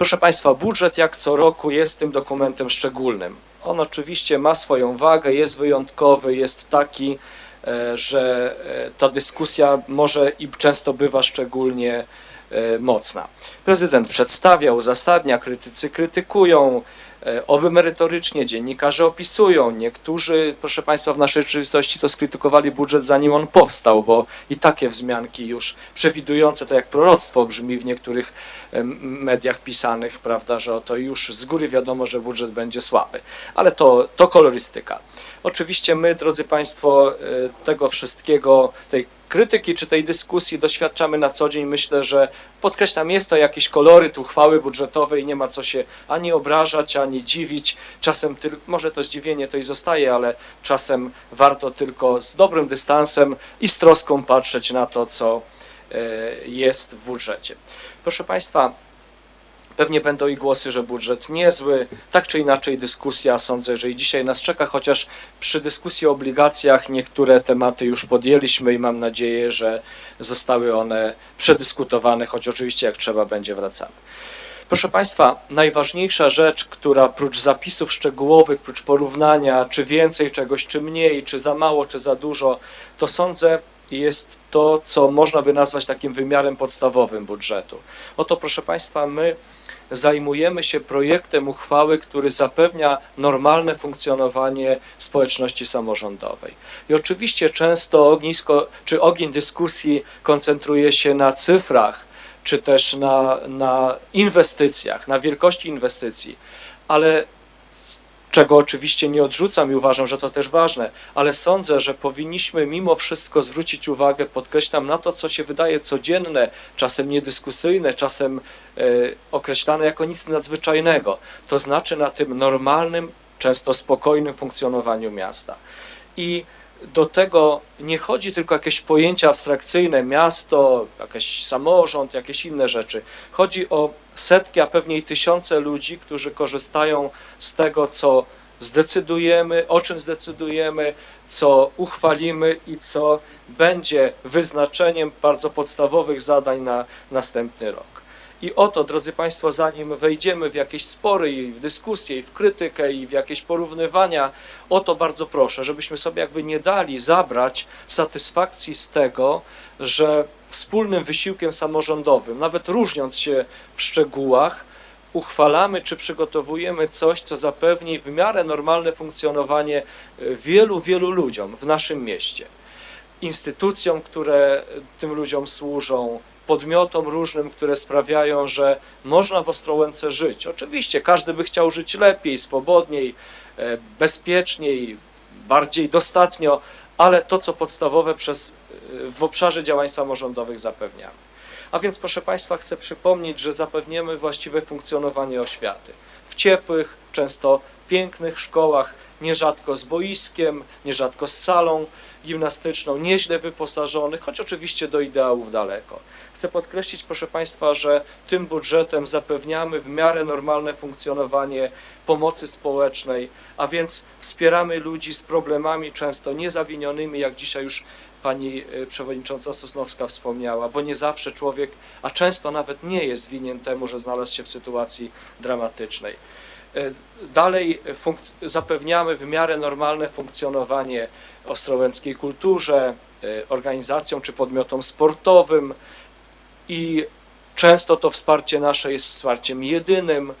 Proszę Państwa, budżet jak co roku jest tym dokumentem szczególnym. On oczywiście ma swoją wagę, jest wyjątkowy, jest taki, e, że e, ta dyskusja może i często bywa szczególnie e, mocna. Prezydent przedstawia, uzasadnia, krytycy krytykują, oby merytorycznie, dziennikarze opisują. Niektórzy, proszę Państwa, w naszej rzeczywistości to skrytykowali budżet zanim on powstał, bo i takie wzmianki już przewidujące to jak proroctwo brzmi w niektórych mediach pisanych, prawda, że oto już z góry wiadomo, że budżet będzie słaby. Ale to, to kolorystyka. Oczywiście my, drodzy Państwo, e, tego wszystkiego, tej krytyki czy tej dyskusji doświadczamy na co dzień. Myślę, że podkreślam, jest to jakiś koloryt uchwały budżetowej, nie ma co się ani obrażać, ani dziwić. Czasem tylko, może to zdziwienie to i zostaje, ale czasem warto tylko z dobrym dystansem i z troską patrzeć na to, co e, jest w budżecie. Proszę Państwa, Pewnie będą i głosy, że budżet niezły. Tak czy inaczej dyskusja sądzę, że i dzisiaj nas czeka, chociaż przy dyskusji o obligacjach niektóre tematy już podjęliśmy i mam nadzieję, że zostały one przedyskutowane, choć oczywiście jak trzeba będzie wracamy. Proszę Państwa, najważniejsza rzecz, która prócz zapisów szczegółowych, prócz porównania, czy więcej czegoś, czy mniej, czy za mało, czy za dużo, to sądzę jest to, co można by nazwać takim wymiarem podstawowym budżetu. Oto, proszę Państwa, my zajmujemy się projektem uchwały, który zapewnia normalne funkcjonowanie społeczności samorządowej. I oczywiście często ognisko, czy ogień dyskusji koncentruje się na cyfrach, czy też na, na inwestycjach, na wielkości inwestycji, ale czego oczywiście nie odrzucam i uważam, że to też ważne, ale sądzę, że powinniśmy mimo wszystko zwrócić uwagę, podkreślam, na to, co się wydaje codzienne, czasem niedyskusyjne, czasem e, określane jako nic nadzwyczajnego, to znaczy na tym normalnym, często spokojnym funkcjonowaniu miasta. I do tego nie chodzi tylko jakieś pojęcia abstrakcyjne, miasto, jakiś samorząd, jakieś inne rzeczy. Chodzi o setki, a pewnie i tysiące ludzi, którzy korzystają z tego, co zdecydujemy, o czym zdecydujemy, co uchwalimy i co będzie wyznaczeniem bardzo podstawowych zadań na następny rok. I oto, drodzy Państwo, zanim wejdziemy w jakieś spory i w dyskusję, i w krytykę, i w jakieś porównywania, o to bardzo proszę, żebyśmy sobie jakby nie dali zabrać satysfakcji z tego, że wspólnym wysiłkiem samorządowym, nawet różniąc się w szczegółach, uchwalamy czy przygotowujemy coś, co zapewni w miarę normalne funkcjonowanie e, wielu, wielu ludziom w naszym mieście. Instytucjom, które tym ludziom służą, podmiotom różnym, które sprawiają, że można w Ostrołęce żyć. Oczywiście każdy by chciał żyć lepiej, swobodniej, e, bezpieczniej, bardziej dostatnio, ale to, co podstawowe przez, e, w obszarze działań samorządowych zapewniamy. A więc, proszę Państwa, chcę przypomnieć, że zapewniamy właściwe funkcjonowanie oświaty w ciepłych, często pięknych szkołach, nierzadko z boiskiem, nierzadko z salą gimnastyczną, nieźle wyposażonych, choć oczywiście do ideałów daleko. Chcę podkreślić, proszę Państwa, że tym budżetem zapewniamy w miarę normalne funkcjonowanie pomocy społecznej, a więc wspieramy ludzi z problemami często niezawinionymi, jak dzisiaj już pani y, przewodnicząca Sosnowska wspomniała, bo nie zawsze człowiek, a często nawet nie jest winien temu, że znalazł się w sytuacji dramatycznej. Y, Dalej zapewniamy w miarę normalne funkcjonowanie ostrołęckiej kulturze, y, organizacjom czy podmiotom sportowym i często to wsparcie nasze jest wsparciem jedynym,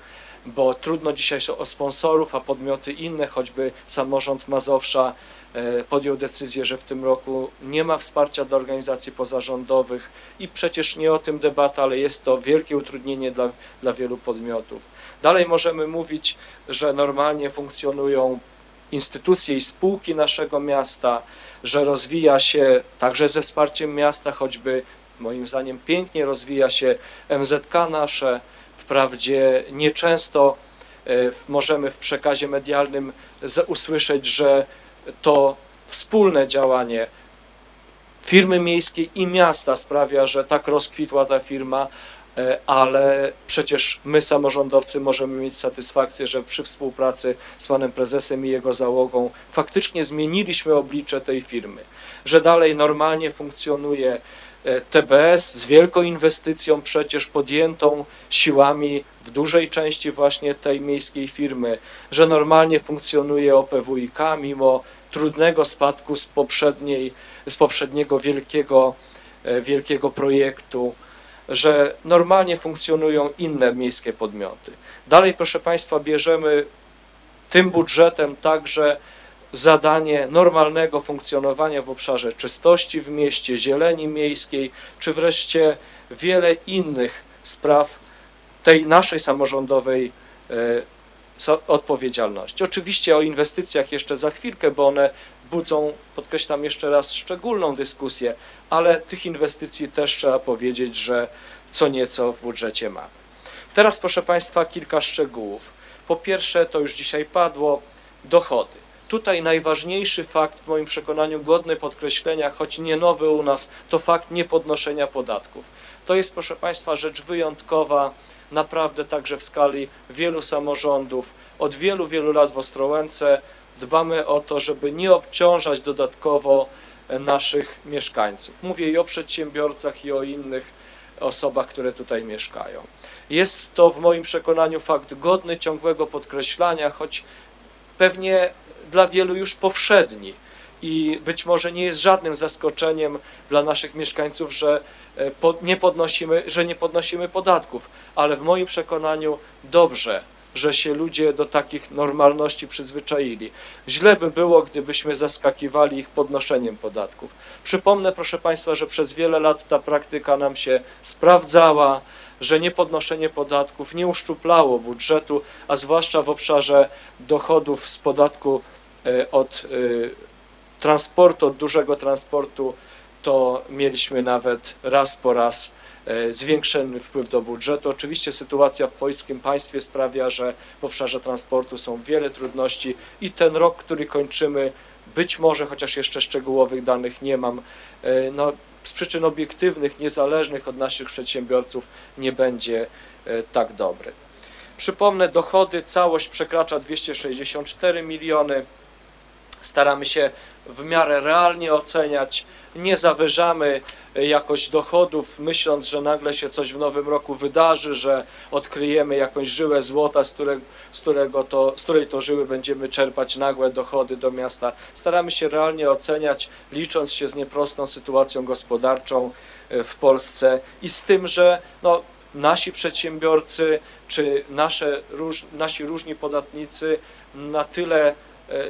bo trudno dzisiaj o sponsorów, a podmioty inne, choćby samorząd Mazowsza e, podjął decyzję, że w tym roku nie ma wsparcia dla organizacji pozarządowych i przecież nie o tym debata, ale jest to wielkie utrudnienie dla, dla wielu podmiotów. Dalej możemy mówić, że normalnie funkcjonują instytucje i spółki naszego miasta, że rozwija się także ze wsparciem miasta, choćby moim zdaniem pięknie rozwija się MZK nasze. Wprawdzie nieczęsto e, możemy w przekazie medialnym usłyszeć, że to wspólne działanie firmy miejskiej i miasta sprawia, że tak rozkwitła ta firma, ale przecież my samorządowcy możemy mieć satysfakcję, że przy współpracy z panem prezesem i jego załogą faktycznie zmieniliśmy oblicze tej firmy, że dalej normalnie funkcjonuje e, TBS z wielką inwestycją przecież podjętą siłami w dużej części właśnie tej miejskiej firmy, że normalnie funkcjonuje OPWiK mimo trudnego spadku z poprzedniej, z poprzedniego wielkiego, e, wielkiego projektu, że normalnie funkcjonują inne miejskie podmioty. Dalej, proszę Państwa, bierzemy tym budżetem także zadanie normalnego funkcjonowania w obszarze czystości w mieście, zieleni miejskiej, czy wreszcie wiele innych spraw tej naszej samorządowej e, odpowiedzialności. Oczywiście o inwestycjach jeszcze za chwilkę, bo one budzą, podkreślam jeszcze raz, szczególną dyskusję, ale tych inwestycji też trzeba powiedzieć, że co nieco w budżecie mamy. Teraz, proszę Państwa, kilka szczegółów. Po pierwsze, to już dzisiaj padło, dochody. Tutaj najważniejszy fakt, w moim przekonaniu, godny podkreślenia, choć nie nowy u nas, to fakt niepodnoszenia podatków. To jest, proszę Państwa, rzecz wyjątkowa, naprawdę także w skali wielu samorządów. Od wielu, wielu lat w Ostrołęce dbamy o to, żeby nie obciążać dodatkowo naszych mieszkańców. Mówię i o przedsiębiorcach, i o innych osobach, które tutaj mieszkają. Jest to w moim przekonaniu fakt godny ciągłego podkreślania, choć pewnie dla wielu już powszedni i być może nie jest żadnym zaskoczeniem dla naszych mieszkańców, że e, nie podnosimy, że nie podnosimy podatków, ale w moim przekonaniu dobrze, że się ludzie do takich normalności przyzwyczaili. Źle by było, gdybyśmy zaskakiwali ich podnoszeniem podatków. Przypomnę, proszę Państwa, że przez wiele lat ta praktyka nam się sprawdzała, że niepodnoszenie podatków nie uszczuplało budżetu, a zwłaszcza w obszarze dochodów z podatku e, od e, transportu, od dużego transportu, to mieliśmy nawet raz po raz zwiększony wpływ do budżetu. Oczywiście sytuacja w polskim państwie sprawia, że w obszarze transportu są wiele trudności i ten rok, który kończymy, być może, chociaż jeszcze szczegółowych danych nie mam, e, no, z przyczyn obiektywnych, niezależnych od naszych przedsiębiorców nie będzie e, tak dobry. Przypomnę, dochody, całość przekracza 264 miliony. Staramy się w miarę realnie oceniać, nie zawyżamy e, jakoś dochodów, myśląc, że nagle się coś w nowym roku wydarzy, że odkryjemy jakąś żyłę złota, z, które, z, którego to, z której to żyły będziemy czerpać nagłe dochody do miasta. Staramy się realnie oceniać, licząc się z nieprostą sytuacją gospodarczą e, w Polsce i z tym, że no, nasi przedsiębiorcy czy nasze, nasi różni podatnicy na tyle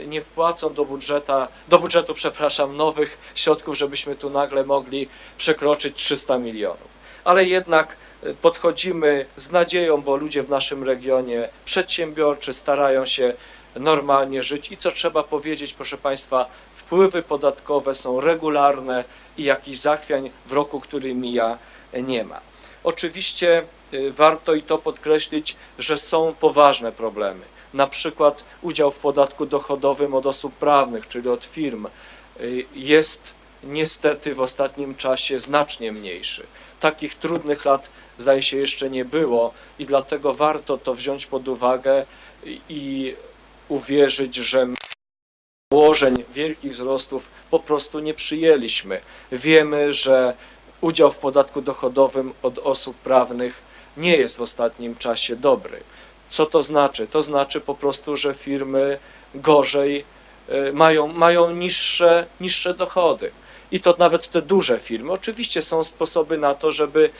nie wpłacą do budżeta, do budżetu, przepraszam, nowych środków, żebyśmy tu nagle mogli przekroczyć 300 milionów. Ale jednak e, podchodzimy z nadzieją, bo ludzie w naszym regionie przedsiębiorczy starają się normalnie żyć i co trzeba powiedzieć, proszę Państwa, wpływy podatkowe są regularne i jakichś zachwiań w roku, który mija, e, nie ma. Oczywiście y, warto i to podkreślić, że są poważne problemy. Na przykład udział w podatku dochodowym od osób prawnych, czyli od firm, y, jest niestety w ostatnim czasie znacznie mniejszy. Takich trudnych lat zdaje się jeszcze nie było i dlatego warto to wziąć pod uwagę i- uwierzyć, że założeń wielkich wzrostów po prostu nie przyjęliśmy. Wiemy, że udział w podatku dochodowym od osób prawnych nie jest w ostatnim czasie dobry. Co to znaczy? To znaczy po prostu, że firmy gorzej e, mają, mają niższe, niższe dochody. I to nawet te duże firmy. Oczywiście są sposoby na to, żeby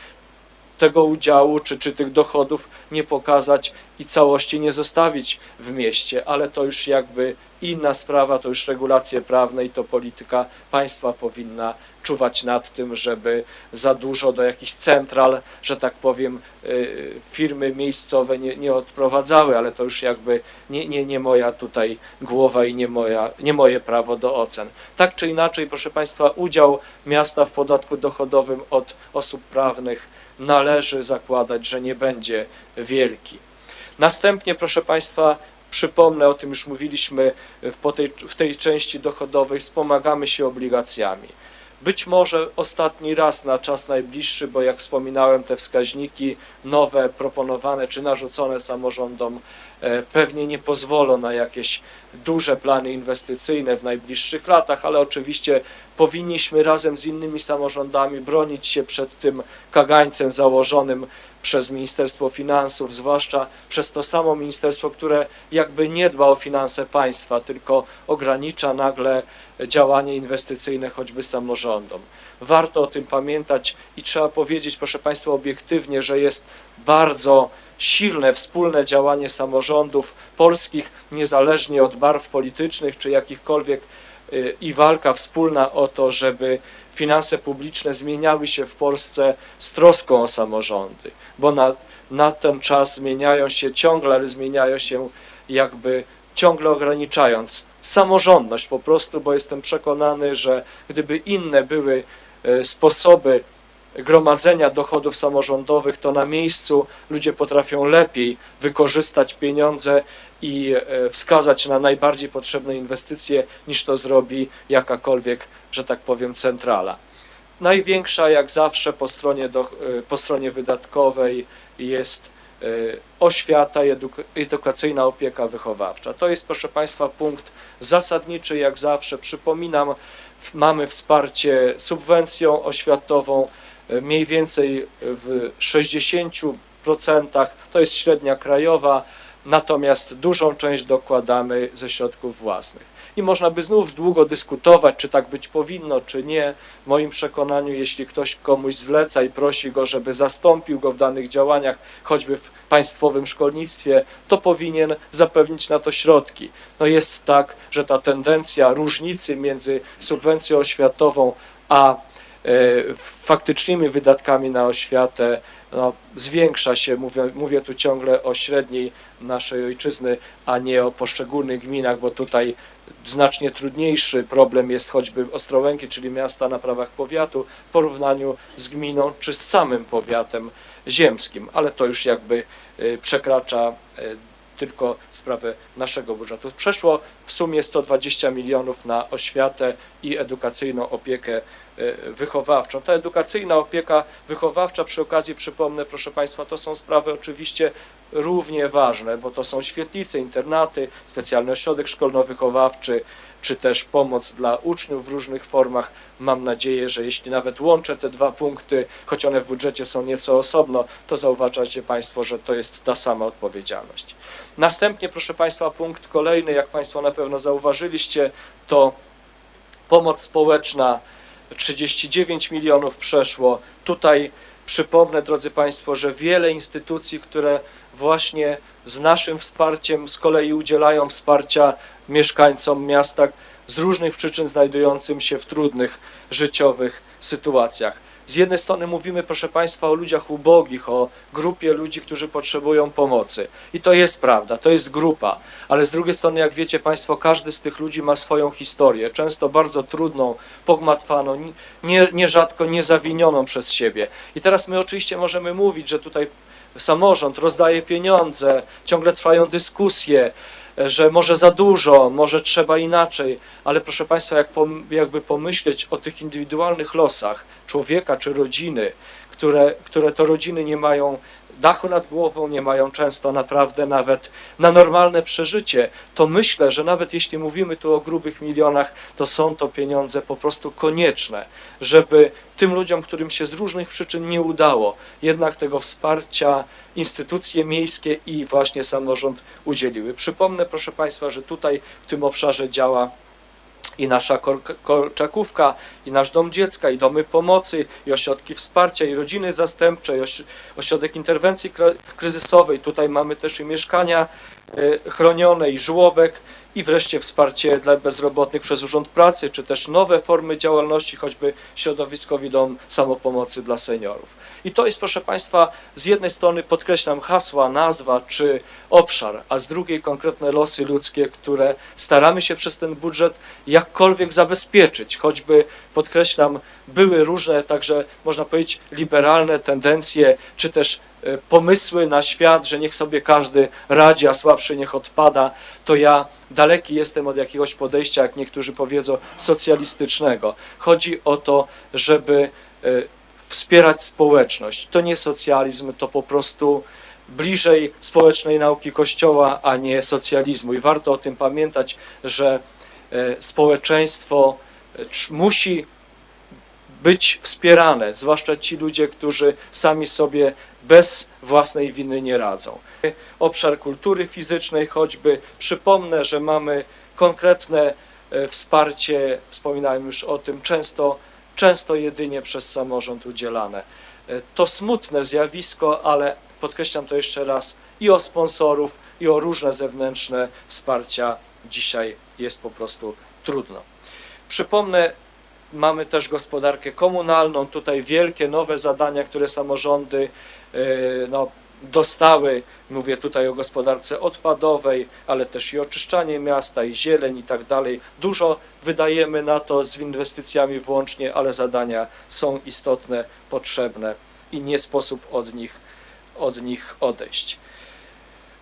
tego udziału czy, czy tych dochodów nie pokazać i całości nie zostawić w mieście, ale to już jakby inna sprawa, to już regulacje prawne i to polityka państwa powinna czuwać nad tym, żeby za dużo do jakichś central, że tak powiem, y, firmy miejscowe nie, nie odprowadzały, ale to już jakby nie, nie, nie moja tutaj głowa i nie, moja, nie moje prawo do ocen. Tak czy inaczej, proszę Państwa, udział miasta w podatku dochodowym od osób prawnych należy zakładać, że nie będzie wielki. Następnie, proszę Państwa, przypomnę, o tym już mówiliśmy w, tej, w tej części dochodowej, wspomagamy się obligacjami. Być może ostatni raz na czas najbliższy, bo jak wspominałem, te wskaźniki nowe, proponowane czy narzucone samorządom e, pewnie nie pozwolą na jakieś duże plany inwestycyjne w najbliższych latach, ale oczywiście powinniśmy razem z innymi samorządami bronić się przed tym kagańcem założonym przez Ministerstwo Finansów, zwłaszcza przez to samo ministerstwo, które jakby nie dba o finanse państwa, tylko ogranicza nagle działanie inwestycyjne choćby samorządom. Warto o tym pamiętać i trzeba powiedzieć, proszę Państwa, obiektywnie, że jest bardzo silne wspólne działanie samorządów polskich, niezależnie od barw politycznych czy jakichkolwiek y, i walka wspólna o to, żeby finanse publiczne zmieniały się w Polsce z troską o samorządy, bo na, na ten czas zmieniają się ciągle, ale zmieniają się jakby ciągle ograniczając samorządność po prostu, bo jestem przekonany, że gdyby inne były e, sposoby gromadzenia dochodów samorządowych, to na miejscu ludzie potrafią lepiej wykorzystać pieniądze i e, wskazać na najbardziej potrzebne inwestycje, niż to zrobi jakakolwiek, że tak powiem, centrala. Największa, jak zawsze, po stronie, do, e, po stronie wydatkowej jest e, oświata edukacyjna opieka wychowawcza. To jest, proszę Państwa, punkt zasadniczy, jak zawsze. Przypominam, mamy wsparcie subwencją oświatową mniej więcej w 60%, to jest średnia krajowa, natomiast dużą część dokładamy ze środków własnych. I można by znów długo dyskutować, czy tak być powinno, czy nie. W moim przekonaniu, jeśli ktoś komuś zleca i prosi go, żeby zastąpił go w danych działaniach, choćby w państwowym szkolnictwie, to powinien zapewnić na to środki. No jest tak, że ta tendencja różnicy między subwencją oświatową a faktycznymi wydatkami na oświatę no, zwiększa się, mówię, mówię tu ciągle o średniej naszej ojczyzny, a nie o poszczególnych gminach, bo tutaj znacznie trudniejszy problem jest choćby Ostrołęki, czyli miasta na prawach powiatu, w porównaniu z gminą czy z samym powiatem ziemskim, ale to już jakby y, przekracza y, tylko sprawę naszego budżetu. Przeszło w sumie 120 milionów na oświatę i edukacyjną opiekę y, wychowawczą. Ta edukacyjna opieka wychowawcza, przy okazji przypomnę, proszę Państwa, to są sprawy oczywiście równie ważne, bo to są świetlice, internaty, specjalny ośrodek szkolno-wychowawczy, czy też pomoc dla uczniów w różnych formach. Mam nadzieję, że jeśli nawet łączę te dwa punkty, choć one w budżecie są nieco osobno, to zauważacie Państwo, że to jest ta sama odpowiedzialność. Następnie, proszę Państwa, punkt kolejny, jak Państwo na pewno zauważyliście, to pomoc społeczna 39 milionów przeszło. Tutaj przypomnę, drodzy Państwo, że wiele instytucji, które właśnie z naszym wsparciem z kolei udzielają wsparcia mieszkańcom miasta z różnych przyczyn znajdującym się w trudnych życiowych sytuacjach. Z jednej strony mówimy, proszę Państwa, o ludziach ubogich, o grupie ludzi, którzy potrzebują pomocy. I to jest prawda, to jest grupa, ale z drugiej strony, jak wiecie Państwo, każdy z tych ludzi ma swoją historię, często bardzo trudną, pogmatwaną, ni- nie, nierzadko niezawinioną przez siebie. I teraz my oczywiście możemy mówić, że tutaj samorząd rozdaje pieniądze, ciągle trwają dyskusje, że może za dużo, może trzeba inaczej, ale proszę Państwa, jak pom, jakby pomyśleć o tych indywidualnych losach człowieka czy rodziny, które, które to rodziny nie mają dachu nad głową, nie mają często naprawdę nawet na normalne przeżycie, to myślę, że nawet jeśli mówimy tu o grubych milionach, to są to pieniądze po prostu konieczne, żeby tym ludziom, którym się z różnych przyczyn nie udało, jednak tego wsparcia instytucje miejskie i właśnie samorząd udzieliły. Przypomnę, proszę Państwa, że tutaj w tym obszarze działa i nasza Korczakówka, i nasz Dom Dziecka, i domy pomocy, i ośrodki wsparcia, i rodziny zastępcze, i oś- ośrodek interwencji kry- kryzysowej. Tutaj mamy też i mieszkania e, chronione, i żłobek, i wreszcie wsparcie dla bezrobotnych przez Urząd Pracy, czy też nowe formy działalności, choćby środowiskowy dom samopomocy dla seniorów. I to jest, proszę Państwa, z jednej strony podkreślam hasła, nazwa czy obszar, a z drugiej konkretne losy ludzkie, które staramy się przez ten budżet jakkolwiek zabezpieczyć, choćby podkreślam były różne, także można powiedzieć, liberalne tendencje, czy też e, pomysły na świat, że niech sobie każdy radzi, a słabszy niech odpada, to ja daleki jestem od jakiegoś podejścia, jak niektórzy powiedzą, socjalistycznego. Chodzi o to, żeby e, wspierać społeczność. To nie socjalizm, to po prostu bliżej społecznej nauki Kościoła, a nie socjalizmu. I warto o tym pamiętać, że e, społeczeństwo musi być wspierane, zwłaszcza ci ludzie, którzy sami sobie bez własnej winy nie radzą. Obszar kultury fizycznej choćby, przypomnę, że mamy konkretne e, wsparcie, wspominałem już o tym, często, często jedynie przez samorząd udzielane. E, To smutne zjawisko, ale podkreślam to jeszcze raz, i o sponsorów, i o różne zewnętrzne wsparcia dzisiaj jest po prostu trudno. Przypomnę, mamy też gospodarkę komunalną, tutaj wielkie nowe zadania, które samorządy e, no, dostały. Mówię tutaj o gospodarce odpadowej, ale też i oczyszczanie miasta, i zieleń i tak dalej. Dużo wydajemy na to z inwestycjami włącznie, ale zadania są istotne, potrzebne i nie sposób od nich, od nich odejść.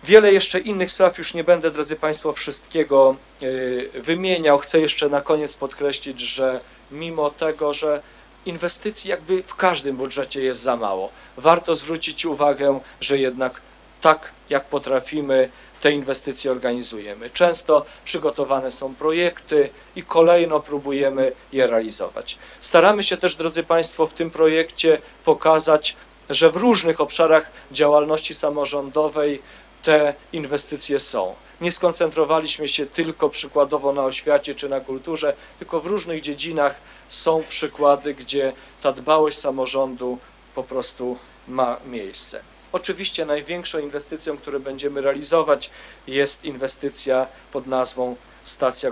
Wiele jeszcze innych spraw, już nie będę, drodzy Państwo, wszystkiego y, wymieniał. Chcę jeszcze na koniec podkreślić, że mimo tego, że inwestycji jakby w każdym budżecie jest za mało, warto zwrócić uwagę, że jednak tak jak potrafimy, te inwestycje organizujemy. Często przygotowane są projekty i kolejno próbujemy je realizować. Staramy się też, drodzy Państwo, w tym projekcie pokazać, że w różnych obszarach działalności samorządowej te inwestycje są. Nie skoncentrowaliśmy się tylko przykładowo na oświacie czy na kulturze, tylko w różnych dziedzinach są przykłady, gdzie ta dbałość samorządu po prostu ma miejsce. Oczywiście największą inwestycją, którą będziemy realizować jest inwestycja pod nazwą stacja,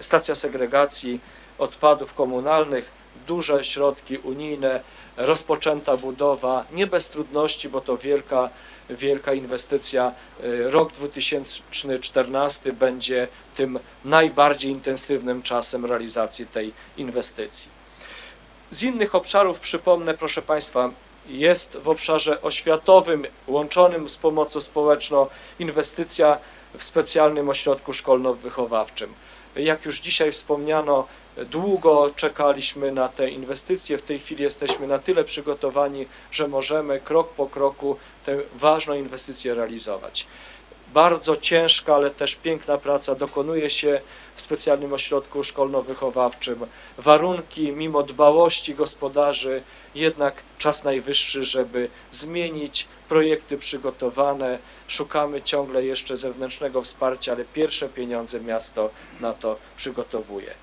stacja segregacji odpadów komunalnych. Duże środki unijne, rozpoczęta budowa, nie bez trudności, bo to wielka, wielka inwestycja. Y, Rok 2014 będzie tym najbardziej intensywnym czasem realizacji tej inwestycji. Z innych obszarów przypomnę, proszę Państwa, jest w obszarze oświatowym, łączonym z pomocą społeczną, inwestycja w specjalnym ośrodku szkolno-wychowawczym. Jak już dzisiaj wspomniano, długo czekaliśmy na te inwestycje. W tej chwili jesteśmy na tyle przygotowani, że możemy krok po kroku tę ważną inwestycję realizować. Bardzo ciężka, ale też piękna praca dokonuje się w specjalnym ośrodku szkolno-wychowawczym. Warunki, mimo dbałości gospodarzy, jednak czas najwyższy, żeby zmienić projekty przygotowane. Szukamy ciągle jeszcze zewnętrznego wsparcia, ale pierwsze pieniądze miasto na to przygotowuje.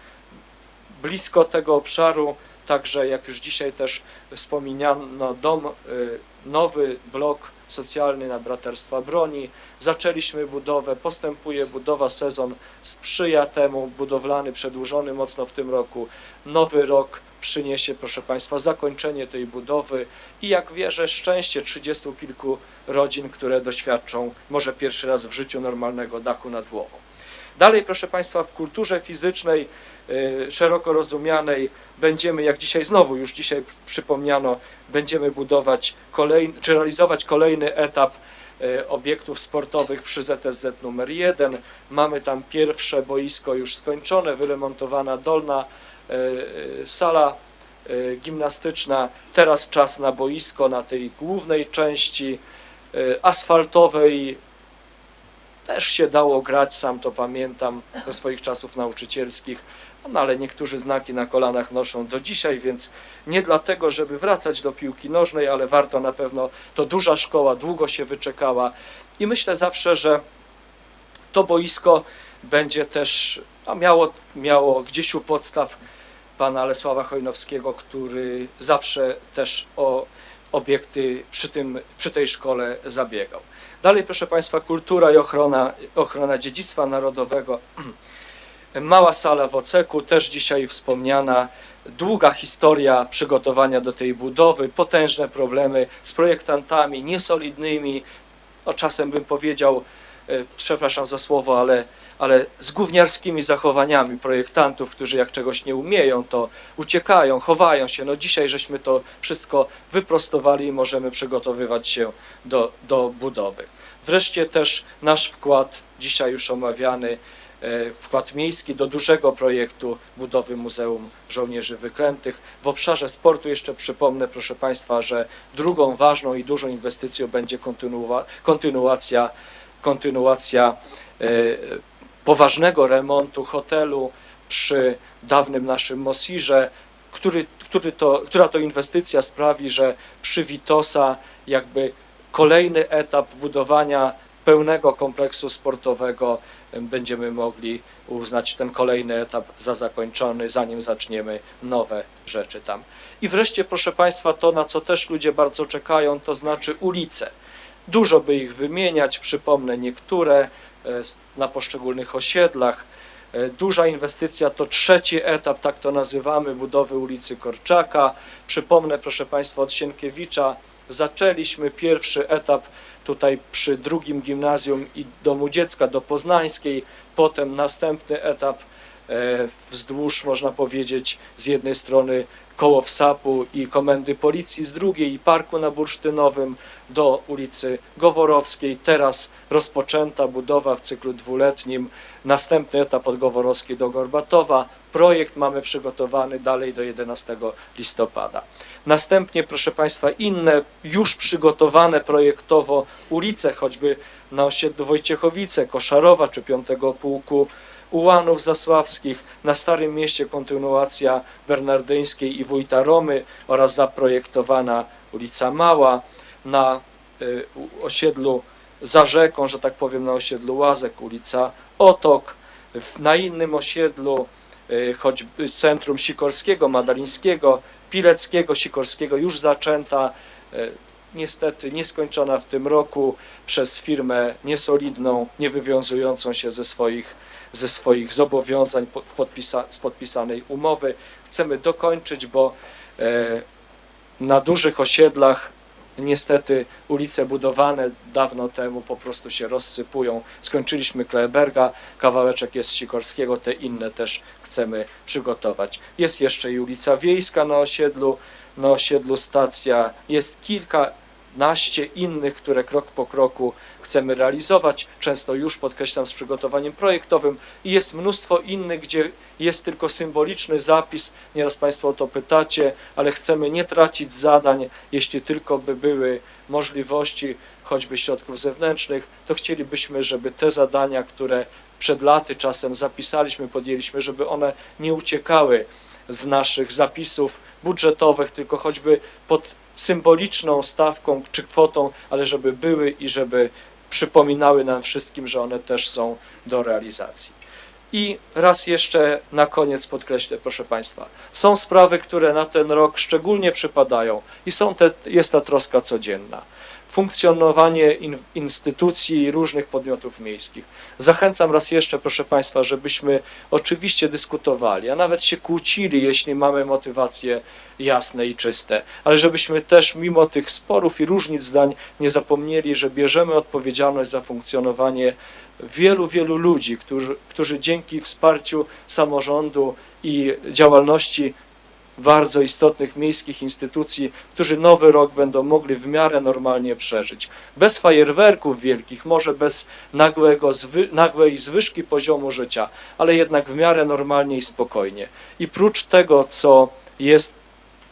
Blisko tego obszaru, także jak już dzisiaj też wspomniano, dom, y, nowy blok socjalny na Braterstwa Broni. Zaczęliśmy budowę, postępuje budowa, sezon sprzyja temu, budowlany, przedłużony mocno w tym roku. Nowy rok przyniesie, proszę Państwa, zakończenie tej budowy i jak wierzę, szczęście trzydziestu kilku rodzin, które doświadczą może pierwszy raz w życiu normalnego dachu nad głową. Dalej, proszę Państwa, w kulturze fizycznej, y, szeroko rozumianej, będziemy, jak dzisiaj znowu, już dzisiaj przypomniano, będziemy budować kolejny, czy realizować kolejny etap y, obiektów sportowych przy ZSZ numer 1. Mamy tam pierwsze boisko już skończone, wyremontowana dolna y, sala gimnastyczna. Teraz czas na boisko na tej głównej części asfaltowej, też się dało grać, sam to pamiętam ze swoich czasów nauczycielskich, no ale niektórzy znaki na kolanach noszą do dzisiaj, więc nie dlatego, żeby wracać do piłki nożnej, ale warto na pewno, to duża szkoła, długo się wyczekała. I myślę zawsze, że to boisko będzie też no, miało, miało gdzieś u podstaw pana Lesława Chojnowskiego, który zawsze też o obiekty przy, tym, przy tej szkole zabiegał. Dalej, proszę Państwa, kultura i ochrona, ochrona dziedzictwa narodowego. Mała sala w Oceku, też dzisiaj wspomniana. Długa historia przygotowania do tej budowy, potężne problemy z projektantami niesolidnymi. No, czasem bym powiedział, e, przepraszam za słowo, ale ale z gówniarskimi zachowaniami projektantów, którzy jak czegoś nie umieją, to uciekają, chowają się. No dzisiaj żeśmy to wszystko wyprostowali i możemy przygotowywać się do, do budowy. Wreszcie też nasz wkład, dzisiaj już omawiany, e, wkład miejski do dużego projektu budowy Muzeum Żołnierzy Wyklętych. W obszarze sportu jeszcze przypomnę, proszę Państwa, że drugą ważną i dużą inwestycją będzie kontynuua- kontynuacja, kontynuacja e, poważnego remontu hotelu przy dawnym naszym Mosirze, który, który to, która to inwestycja sprawi, że przy Witosa jakby kolejny etap budowania pełnego kompleksu sportowego em, będziemy mogli uznać ten kolejny etap za zakończony, zanim zaczniemy nowe rzeczy tam. I wreszcie, proszę Państwa, to na co też ludzie bardzo czekają, to znaczy ulice. Dużo by ich wymieniać, przypomnę niektóre na poszczególnych osiedlach. E, Duża inwestycja to trzeci etap, tak to nazywamy, budowy ulicy Korczaka. Przypomnę, proszę Państwa, od Sienkiewicza zaczęliśmy pierwszy etap tutaj przy drugim gimnazjum i domu dziecka do Poznańskiej, potem następny etap e, wzdłuż, można powiedzieć, z jednej strony koło Wsapu i komendy policji, z drugiej i parku na Bursztynowym do ulicy Goworowskiej. Teraz rozpoczęta budowa w cyklu dwuletnim, następny etap od Goworowskiej do Gorbatowa. Projekt mamy przygotowany dalej do 11 listopada. Następnie, proszę Państwa, inne już przygotowane projektowo ulice, choćby na osiedlu Wojciechowice, Koszarowa czy Piątego Pułku Ułanów Zasławskich, na Starym Mieście kontynuacja Bernardyńskiej i Wójta Romy oraz zaprojektowana ulica Mała, na y, osiedlu za rzeką, że tak powiem, na osiedlu Łazek, ulica Otok, na innym osiedlu, y, choćby centrum Sikorskiego, Madalińskiego, Pileckiego, Sikorskiego już zaczęta, y, niestety nieskończona w tym roku przez firmę niesolidną, nie wywiązującą się ze swoich, ze swoich zobowiązań podpisa, z podpisanej umowy. Chcemy dokończyć, bo e, na dużych osiedlach niestety ulice budowane dawno temu po prostu się rozsypują. Skończyliśmy Kleberga, kawałeczek jest Sikorskiego, te inne też chcemy przygotować. Jest jeszcze i ulica Wiejska na osiedlu, na osiedlu stacja. Jest kilkanaście innych, które krok po kroku chcemy realizować, często już podkreślam z przygotowaniem projektowym. I jest mnóstwo innych, gdzie jest tylko symboliczny zapis, nieraz Państwo o to pytacie, ale chcemy nie tracić zadań, jeśli tylko by były możliwości choćby środków zewnętrznych, to chcielibyśmy, żeby te zadania, które przed laty czasem zapisaliśmy, podjęliśmy, żeby one nie uciekały z naszych zapisów budżetowych, tylko choćby pod symboliczną stawką czy kwotą, ale żeby były i żeby przypominały nam wszystkim, że one też są do realizacji. I raz jeszcze na koniec podkreślę, proszę Państwa, są sprawy, które na ten rok szczególnie przypadają i są te, jest ta troska codzienna. Funkcjonowanie in, instytucji i różnych podmiotów miejskich. Zachęcam raz jeszcze, proszę Państwa, żebyśmy oczywiście dyskutowali, a nawet się kłócili, jeśli mamy motywacje jasne i czyste, ale żebyśmy też mimo tych sporów i różnic zdań nie zapomnieli, że bierzemy odpowiedzialność za funkcjonowanie wielu, wielu ludzi, którzy, którzy dzięki wsparciu samorządu i działalności bardzo istotnych miejskich instytucji, którzy nowy rok będą mogli w miarę normalnie przeżyć. Bez fajerwerków wielkich, może bez nagłego, zwy, nagłej zwyżki poziomu życia, ale jednak w miarę normalnie i spokojnie. I prócz tego, co jest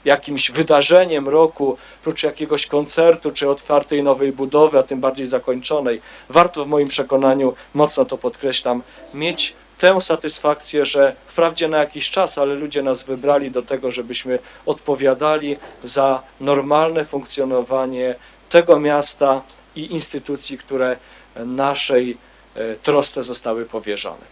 jakimś wydarzeniem roku, prócz jakiegoś koncertu czy otwartej nowej budowy, a tym bardziej zakończonej, warto w moim przekonaniu, mocno to podkreślam, mieć tę satysfakcję, że wprawdzie na jakiś czas, ale ludzie nas wybrali do tego, żebyśmy odpowiadali za normalne funkcjonowanie tego miasta i instytucji, które naszej e, trosce zostały powierzone.